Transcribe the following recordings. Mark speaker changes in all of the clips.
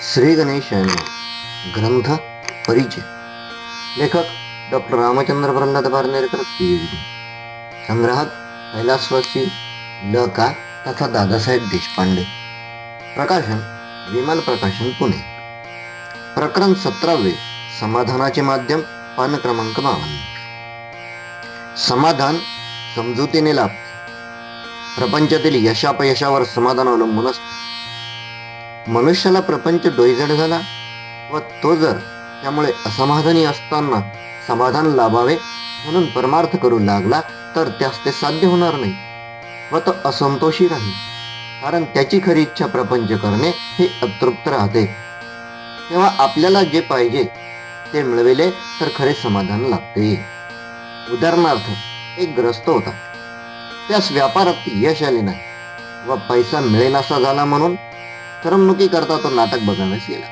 Speaker 1: श्री गणेश ग्रंथ परिचय। लेखक डॉक्टर रामचंद्र प्रल्हाद पारनेरकर पीएचडी। संग्रहात कैलासवासी ल का तथा दादासाहेब देशपांडे। प्रकाशन विमान प्रकाशन पुणे। प्रकरण सतरावे समाधानाचे माध्यम पान क्रमांक बावन्न। समाधान समजुतीने लाभ प्रपंचातील यशापयशावर समाधान अवलंबून असते। मनुष्याला प्रपंच डोईजड झाला व तो जर त्यामुळे असमाधानी असताना समाधान लाभावे म्हणून परमार्थ करू लागला तर त्यास ते साध्य होणार नाही व तो असंतोषी राहील. कारण त्याची खरी इच्छा प्रपंच करणे हे अतृप्त राहते. तेव्हा आपल्याला जे पाहिजे ते मिळविले तर खरे समाधान लागते. उदाहरणार्थ एक ग्रस्त होता. त्यास व्यापारात यश आले नाही व पैसा मिळेनासा झाला म्हणून करता तो नाटक बघाव्यास गेला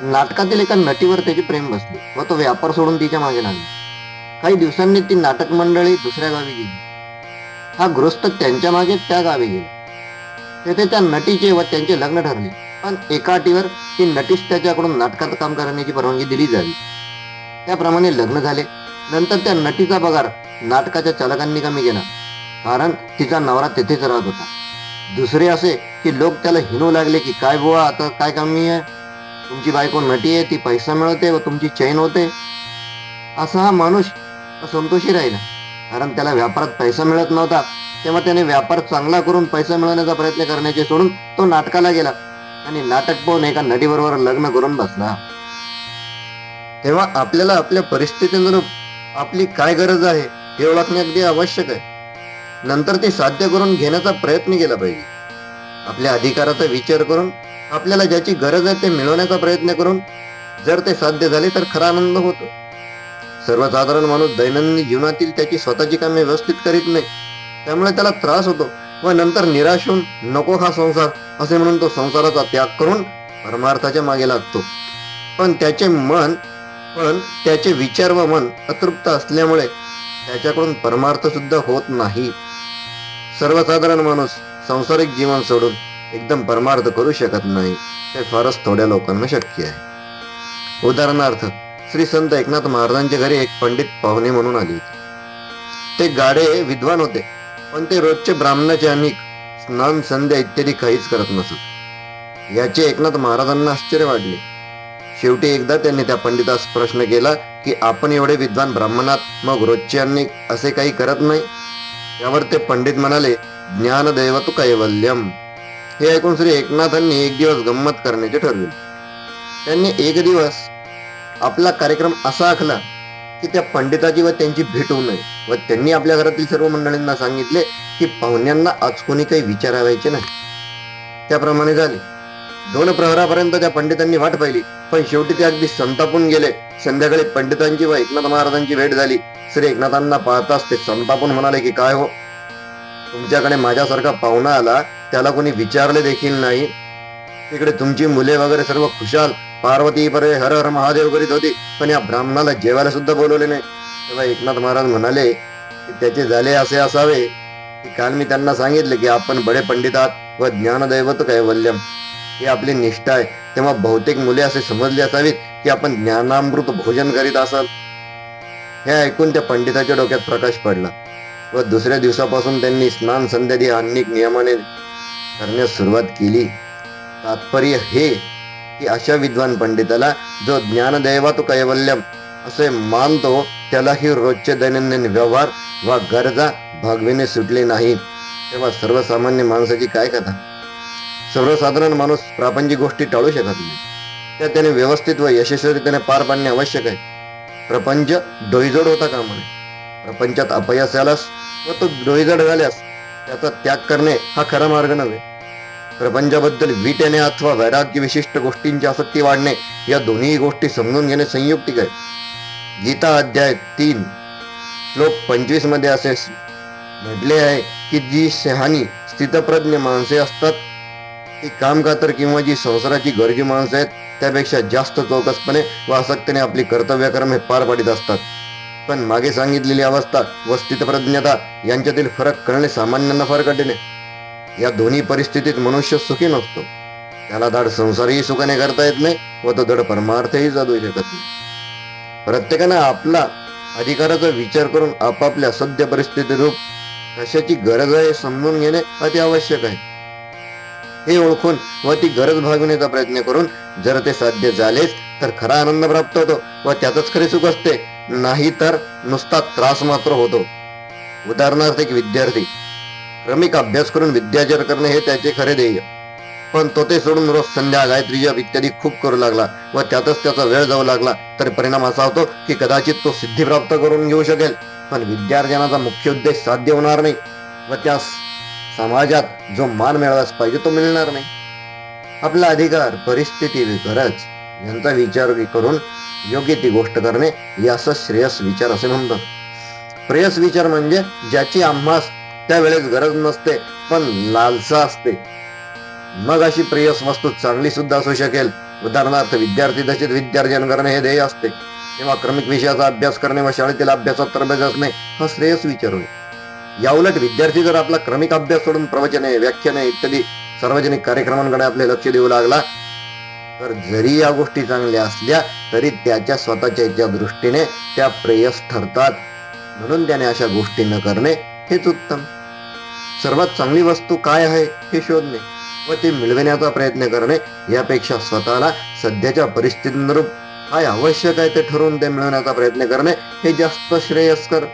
Speaker 1: नाटकातील एका नटीवर त्याचे प्रेम बसले. व तो व्यापार सोडून तिच्यामागे लागला. काही दिवसांनी ती नाटक मंडळी दुसऱ्या गावी गेली. हा गृहस्थ त्यांच्या मागे त्या गावी गेला. तेथे त्या नटीचे व त्यांचे लग्न ठरले. पण एका अटीवर ती नटीस त्याच्याकडून नाटकात काम करण्याची परवानगी दिली जावी. त्याप्रमाणे लग्न झाले. नंतर त्या नटीचा पगार नाटकाच्या चालकांनी कमी केला. कारण तिचा नवरा तेथेच राहत होता. दुसरे असे की लोक त्याला हिनू लागले की काय बुवा आता काय कमी आहे? तुमची बायको नटी आहे ती पैसा मिळवते व तुमची चैन होते. असा हा माणूस संतोषी राहिला. कारण त्याला व्यापारात पैसा मिळत नव्हता तेव्हा त्याने व्यापार चांगला करून पैसा मिळवण्याचा प्रयत्न करण्याचे सोडून तो नाटकाला गेला आणि नाटक पाहून एका नटीबरोबर लग्न करून बसला. तेव्हा आपल्याला आपल्या परिस्थितीनुरूप आपली काय गरज आहे हे ओळखणे अगदी आवश्यक आहे. नंतर ते साध्य करून घेण्याचा प्रयत्न केला पाहिजे. आपल्या अधिकाराचा विचार करून आपल्याला ज्याची गरज आहे ते मिळवण्याचा प्रयत्न करून जर ते साध्य झाले तर खरा आनंद होतो. सर्वसाधारण माणूस दैनंदिन जीवनातील त्याची स्वतःची कामे व्यवस्थित करीत नाही त्यामुळे त्याला त्रास होतो व नंतर निराश होऊन नको हा संसार असे म्हणून तो संसाराचा त्याग करून परमार्थाच्या मागे लागतो. पण त्याचे मन पण त्याचे विचार व मन अतृप्त असल्यामुळे त्याच्याकडून परमार्थ सुद्धा होत नाही. सर्वसाधारण माणूस सांसारिक जीवन सोडून एकदम परमार्थ करू शकत नाही ते फारच थोड्या लोकांना शक्य आहे. उदाहरणार्थ श्री संत एकनाथ महाराजांच्या घरी एक पंडित पाहुणे म्हणून आले होते. ते गाडे विद्वान होते पण ते रोजचे ब्राह्मणाचे अनेक स्नान संध्या इत्यादी काहीच करत नसत. याचे एकनाथ महाराजांना आश्चर्य वाटले. शेवटी एकदा त्यांनी त्या पंडितास प्रश्न केला की आपण एवढे विद्वान ब्राह्मणात मग रोजचे अनेक असे काही करत नाही? त्यावर ते पंडित म्हणाले ज्ञान दैवत कैवल्यम. हे ऐकून श्री एकनाथांनी एक दिवस गंमत करण्याचे ठरविले त्यांनी एक दिवस आपला कार्यक्रम असा आखला की त्या पंडिताची व त्यांची भेट होऊ नये व त्यांनी आपल्या घरातील सर्व मंडळींना सांगितले की पाहुण्यांना आज कोणी काही विचारावायचे नाही. त्याप्रमाणे झाले. दोन प्रहरापर्यंत त्या पंडितांनी वाट पाहिली. पण शेवटी ते अगदी संतापून गेले. संध्याकाळी पंडितांची व एकनाथ महाराजांची भेट झाली. श्री एकनाथांना पाहताच ते संतापून म्हणाले की काय हो? तुमच्याकडे माझ्यासारखा पाहुणा आला? त्याला कोणी विचारले देखील नाही? तिकडे तुमची मुले वगैरे सर्व खुशाल. पार्वती परे हर हर महादेव करीत होती. पण या ब्राह्मणाला जेवायला सुद्धा बोलवले नाही. तेव्हा एकनाथ महाराज म्हणाले की त्याचे झाले असे असावे. की काल मी त्यांना सांगितले की आपण बडे पंडित आहात व ज्ञानदैवत कैवल्यम. ही आपली निष्ठा आहे. तेव्हा बहुतेक मुले असे समजले असावीत की आपण ज्ञानामृत भोजन करीत असाल. हे ऐकून त्या पंडिताच्या डोक्यात प्रकाश पडला व दुसऱ्या दिवसापासून त्यांनी स्नान संध्यादी अनेक नियमाने करण्यास सुरुवात केली. तात्पर्य हे की अशा विद्वान पंडिताला जो ज्ञानदैवात कैवल्यम असे मानतो त्यालाही रोजचे दैनंदिन व्यवहार व गरजा भागविणे सुटले नाही तेव्हा सर्वसामान्य माणसाची काय कथा? सर्वसाधारण माणूस प्रापंचिक गोष्टी टाळू शकत नाही. त्या त्याने व्यवस्थित व यशस्वीरित्याने पार पाडणे आवश्यक आहे. प्रपंच डोईजोड होता कामा नये प्रपंचात अपयश आल्यास व तो डोईजड झाल्यास त्याचा त्याग करणे हा खरा मार्ग नव्हे. प्रपंचाबद्दल वीट येणे अथवा वैराग्य विशिष्ट गोष्टींची आसक्ती वाढणे या दोन्ही गोष्टी समजून घेणे संयुक्तिक आहे. गीता अध्याय तीन श्लोक पंचवीसमध्ये असे म्हटले आहे की जी शहाणी स्थितप्रज्ञ माणसे असतात ती कामकातर किंवा जी संसाराची गरजू माणसं आहेत त्यापेक्षा जास्त चौकसपणे व आसक्तीने आपली कर्तव्यक्रम हे पार पाडित असतात. पण मागे सांगितलेली अवस्था व स्थितप्रज्ञता यांच्यातील फरक कळणे सामान्यांना फार कठीण आहे. या दोन्ही परिस्थितीत मनुष्य सुखी नसतो. त्याला धड संसारही सुखाने करता येत नाही व तो धड परमार्थही साधू शकत नाही. प्रत्येकानं आपला अधिकाराचा विचार करून आपापल्या सद्य परिस्थिती रूप कशाची गरज आहे समजून घेणे अति आवश्यक आहे. हे ओळखून व ती गरज भागविण्याचा प्रयत्न करून जर ते साध्य झालेच तर खरा आनंद प्राप्त होतो व त्यातच खरे सुख असते. नाही तर नुसता त्रास मात्र होतो. उदाहरणार्थ एक विद्यार्थी. क्रमिक अभ्यास करून विद्याचार करणे हे त्याचे खरे ध्येय. पण तो ते सोडून रोज संध्या गायत्री जप इत्यादी खूप करू लागला व त्यातच त्याचा वेळ जाऊ लागला तर परिणाम असा होतो की कदाचित तो सिद्धी प्राप्त करून घेऊ शकेल. पण विद्यार्जनाचा मुख्य उद्देश साध्य होणार नाही व त्या समाजात जो मान मिळालाच पाहिजे तो मिळणार नाही. आपला अधिकार परिस्थिती गरज यांचा विचार करून योग्य ती गोष्ट करणे यास श्रेयस विचार असे म्हणतात. प्रेयस विचार म्हणजे ज्याची आम्हास त्यावेळेस गरज नसते पण लालसा असते. मग अशी प्रेयस वस्तू चांगली सुद्धा असू शकेल. उदाहरणार्थ विद्यार्थी दशेत विद्यार्जन करणे हे ध्येय असते. तेव्हा क्रमिक विषयाचा अभ्यास करणे व शाळेतील अभ्यासात तरबेज असणे हा श्रेयस विचार होईल याउलट विद्यार्थी जर आपला क्रमिक अभ्यास सोडून प्रवचने व्याख्याने इत्यादी सार्वजनिक कार्यक्रमांकडे आपले लक्ष देऊ लागला तर जरी या गोष्टी चांगल्या असल्या तरी त्याच्या स्वतःच्या इच्छा दृष्टीने त्या प्रेयस ठरतात. म्हणून त्याने अशा गोष्टी न करणे हेच उत्तम. सर्वात चांगली वस्तू काय आहे हे शोधणे व ते मिळविण्याचा प्रयत्न करणे यापेक्षा स्वतःला सध्याच्या परिस्थितीनुरूप काय आवश्यक आहे ते ठरवून ते मिळवण्याचा प्रयत्न करणे हे जास्त श्रेयस्कर.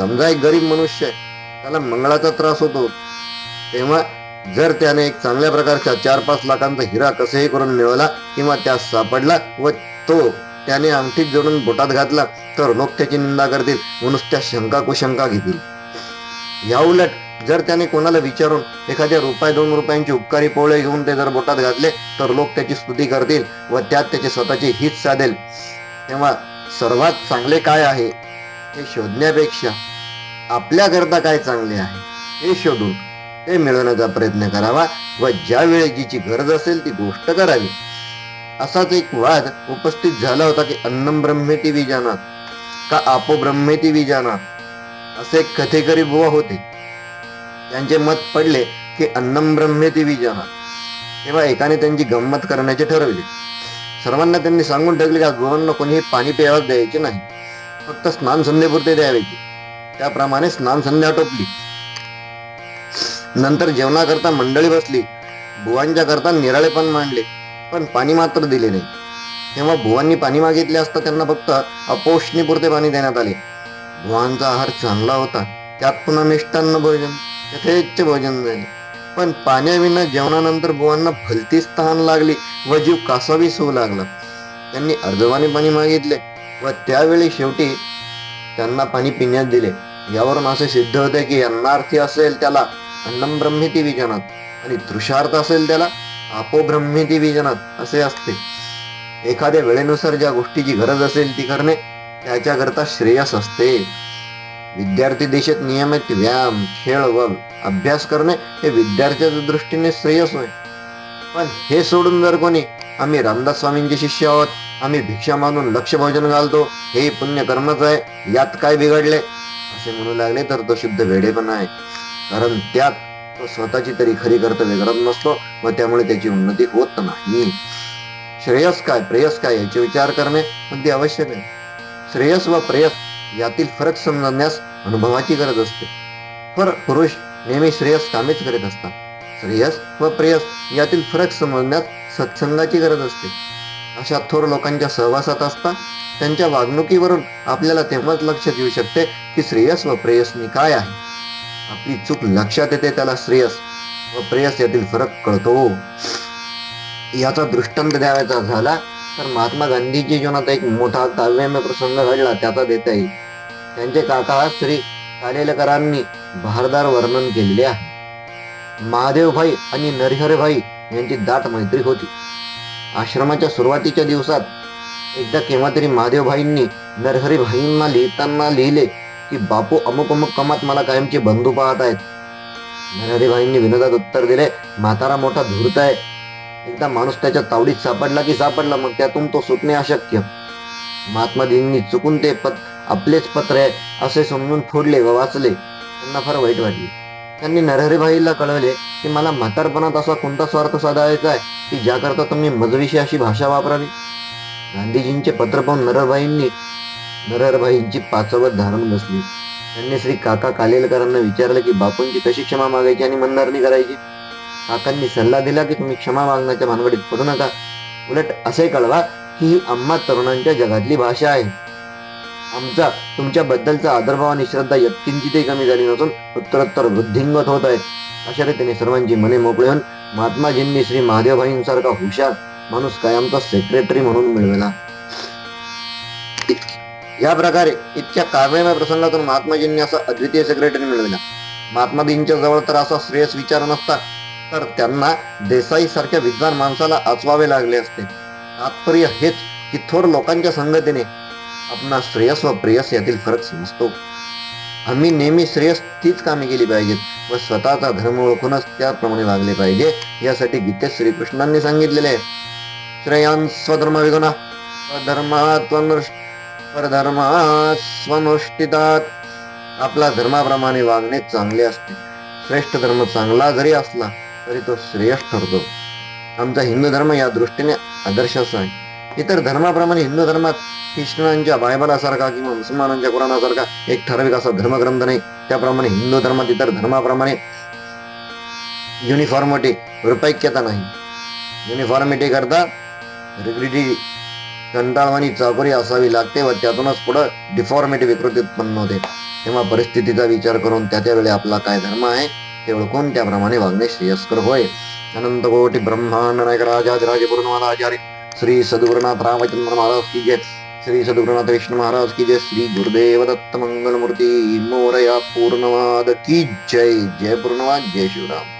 Speaker 1: समजा एक गरीब मनुष्य आहे त्याला मंगळाचा त्रास होतो तेव्हा जर त्याने एक चांगल्या प्रकारच्या चार पाच लाखांचा हिरा कसेही करून मिळवला किंवा त्यास सापडला व तो त्याने अंगठीत जोडून बोटात घातला तर लोक त्याची निंदा करतील म्हणून त्या शंका कुशंका घेतील. या उलट जर त्याने कोणाला विचारून एखाद्या रुपये दोन रुपयांची उपकारी पोळे घेऊन ते जर बोटात घातले तर लोक त्याची स्तुती करतील व त्यात त्याचे स्वतःचे हित साधेल. तेव्हा सर्वात चांगले काय आहे हे शोधण्यापेक्षा आपल्याकरता काय चांगले आहे? हे शोधून ते मिळवण्याचा प्रयत्न करावा व ज्यावेळी जिची गरज असेल ती गोष्ट करावी. असाच एक वाद उपस्थित झाला होता की अन्नम ब्रह्मेती विजानात का आपो ब्रह्मेती विजानात असे एक कथेकरी बुवा होते. त्यांचे मत पडले की अन्नम ब्रह्मेती विजानात. तेव्हा एकाने त्यांची गंमत करण्याचे ठरवले. सर्वांना त्यांनी सांगून टाकले की आज बुवांना कोणीही पाणी प्यायला द्यायचे नाही. फक्त स्नान संध्येपुरते द्यावेचे त्याप्रमाणे स्नान संध्या आटोपली नंतर जेवणाकरता मंडळी बसली. बुवांच्या करता निराळेपण मांडले पण पाणी मात्र दिले नाही. तेव्हा भुवांनी पाणी मागितले असता त्यांना फक्त अपोषणीपुरते पाणी देण्यात आले. भुवांचा आहार चांगला होता. त्यात पुन्हा मिष्टान्न भोजन यथेच्छ भोजन झाले. पण पाण्याविना जेवणानंतर भुवांना भलतीच तहान लागली व जीव कासावीस होऊ लागला. त्यांनी अर्धवाने पाणी मागितले व त्यावेळी शेवटी त्यांना पाणी पिण्यास दिले. यावरून असे सिद्ध होते की अन्नार्थी असेल त्याला अन्नम ब्रह्मिती विजनात आणि तृषार्थ असेल त्याला आपोब्रह्मिती विजनात असे असते. एखाद्या वेळेनुसार ज्या गोष्टीची गरज असेल ती करणे त्याच्याकरता श्रेयस असते. विद्यार्थी देशात नियमित व्यायाम खेळ व अभ्यास करणे हे विद्यार्थ्याच्या दृष्टीने श्रेयस होय. पण हे सोडून जर कोणी आम्ही रामदास स्वामींचे शिष्य आहोत आम्ही भिक्षा मागून लक्ष भोजन घालतो हे पुण्य कर्मच आहे यात काय बिघडले? असे म्हणू लागले तर तो शुद्ध वेडेपणा आहे. कारण त्यात तो स्वतःची तरी खरी कर्तव्य करत नसतो व त्यामुळे त्याची उन्नती होत नाही. श्रेयस काय? प्रेयस काय याचे विचार करणे? अगदी आवश्यक आहे श्रेयस व प्रेयस यातील फरक समजण्यास अनुभवाची गरज असते. पर पुरुष नेहमी श्रेयस कामेच करीत असतात. श्रेयस व प्रेयस यातील फरक समजण्यास सत्संगाची गरज असते. अशा थोर लोकांच्या सहवासात असता त्यांच्या वागणुकीवरून आपल्याला तेव्हाच लक्षात येऊ शकते की श्रेयस व प्रेयसनी काय आहे. आपली चूक लक्षात येते त्याला श्रेयस व प्रेयस यातील फरक कळतो. याचा दृष्टांत द्यावायचा झाला तर महात्मा गांधीजी जीवनात एक मोठा काव्यमय प्रसंग घडला त्याचा देता येईल. त्यांचे काका श्री कालेलकरांनी भारदार वर्णन केलेले आहे. महादेवभाई आणि नरिहरभाई यांची दाट मैत्री होती. आश्रमाच्या सुरुवातीच्या दिवसात एकदा केव्हा तरी महादेवभाईंनी नरहरीभाईंना लिहिताना लिहिले की बापू अमुक अमुक कमात मला कायमचे बंधू पाहत आहेत. नरहरीभाईंनी विनोदात उत्तर दिले म्हातारा मोठा धूर्त आहे. एकदा माणूस त्याच्या तावडीत सापडला की सापडला मग त्यातून तो सुटणे अशक्य. महात्माजींनी चुकून ते पत आपलेच पत्र आहे असे समजून फोडले व वाचले. त्यांना फार वाईट वाटले. त्यांनी नरहरीभाईला कळवले की मला म्हातारपणात असा कोणता स्वार्थ साधायचा आहे की ज्याकरता तुम्ही मजविशी अशी भाषा वापरावी? गांधीजींचे पत्र पाहून नरभाईंनी नरभाईंची पाचवत धारण बसली. त्यांनी श्री काका कालेलकरांना विचारलं की बापूंची कशी क्षमा मागायची आणि मंदारणी करायची? काकांनी सल्ला दिला की तुम्ही क्षमा मागण्याच्या भानगडीत पडू नका. उलट असे कळवा की ही आम्हा तरुणांच्या जगातली भाषा आहे. आमचा तुमच्याबद्दलचा आदरभाव आणि श्रद्धा यत्किंचितही कमी झाली नसून उत्तरोत्तर वृद्धिंगत होत आहेत अशा रीतीने सर्वांची मने मोकळे होऊन महात्माजींनी श्री महादेवभाईंसारखा हुशार माणूस कायमचा सेक्रेटरी म्हणून मिळवला या प्रकारे इतक्या काव्यमय प्रसंगातून महात्माजींनी असा अद्वितीय सेक्रेटरी मिळविला. महात्माजींच्या जवळ तर असा श्रेयस विचार नसता तर त्यांना देसाई सारख्या विद्वान माणसाला आचवावे लागले असते. तात्पर्य हेच की थोर लोकांच्या संगतीने आपणा श्रेयस व प्रेयस यातील फरक समजतो. आम्ही नेहमी श्रेयस तीच कामे केली पाहिजेत व स्वतःचा धर्म ओळखूनच त्याप्रमाणे वागले पाहिजे यासाठी गीतेत श्रीकृष्णांनी सांगितलेले आहे. श्रेयान स्वधर्म विगुणा आपला धर्माप्रमाणे वागणे चांगले असते। श्रेष्ठ धर्म चांगला जरी असला तरी तो श्रेयस ठरतो। आमचा हिंदू धर्म या दृष्टीने आदर्शच आहे। इतर धर्माप्रमाणे हिंदू धर्मात ख्रिश्चनांच्या बायबलासारखा किंवा मुसलमानांच्या कुराणासारखा एक ठराविक असा धर्मग्रंथ नाही. त्याप्रमाणे हिंदू धर्मात इतर धर्माप्रमाणे युनिफॉर्मिटी रुपैक्यता नाही. युनिफॉर्मिटी करता रिग्रिटी कंटाळवाणी चाकोरी असावी लागते व त्यातूनच पुढं डिफॉर्मेटी विकृती उत्पन्न होते. तेव्हा परिस्थितीचा विचार करून त्या त्यावेळी आपला काय धर्म आहे ते ओळखून त्याप्रमाणे वागणे श्रेयस्कर होय. अनंत कोटी ब्रह्मांड नायक राजाधिराज आचार्य श्री सद्गुरुनाथ रामचंद्र महाराज की जय. श्री सद्गुरुनाथ विष्णु महाराज की जय. श्री गुरुदेव दत्त मंगलमूर्ती मोरया पूर्णवाद की जय. जय पूर्णवाद जय शिवराम.